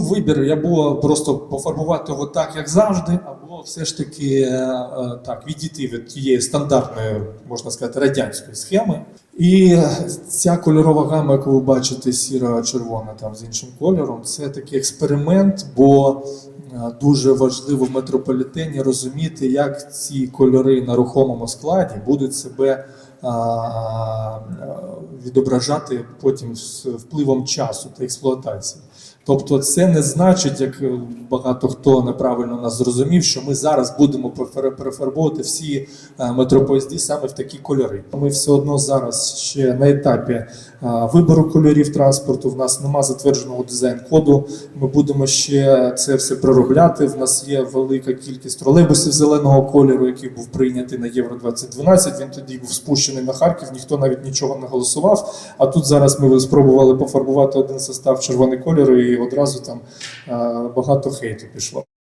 вибір я було просто пофарбувати його так, як завжди, або все ж таки е, е, так, відійти від тієї стандартної, можна сказати, радянської схеми. І ця кольорова гама, яку ви бачите, сіра-червона там з іншим кольором, це такий експеримент, бо дуже важливо в метрополітені розуміти, як ці кольори на рухомому складі будуть себе а, а, відображати потім з впливом часу та експлуатації. Тобто, це не значить, як е, багато хто неправильно нас зрозумів, що ми зараз будемо перефар- перефарбовувати всі е, метропоїзди саме в такі кольори. Ми все одно зараз ще на етапі е, вибору кольорів транспорту. В нас нема затвердженого дизайн-коду. Ми будемо ще це все проробляти. В нас є велика кількість тролейбусів зеленого кольору, який був прийнятий на Євро 2012. Він тоді був спущений на Харків, ніхто навіть нічого не голосував. А тут зараз ми спробували пофарбувати один состав червоний кольор, і одразу там е, багато хейту пішло.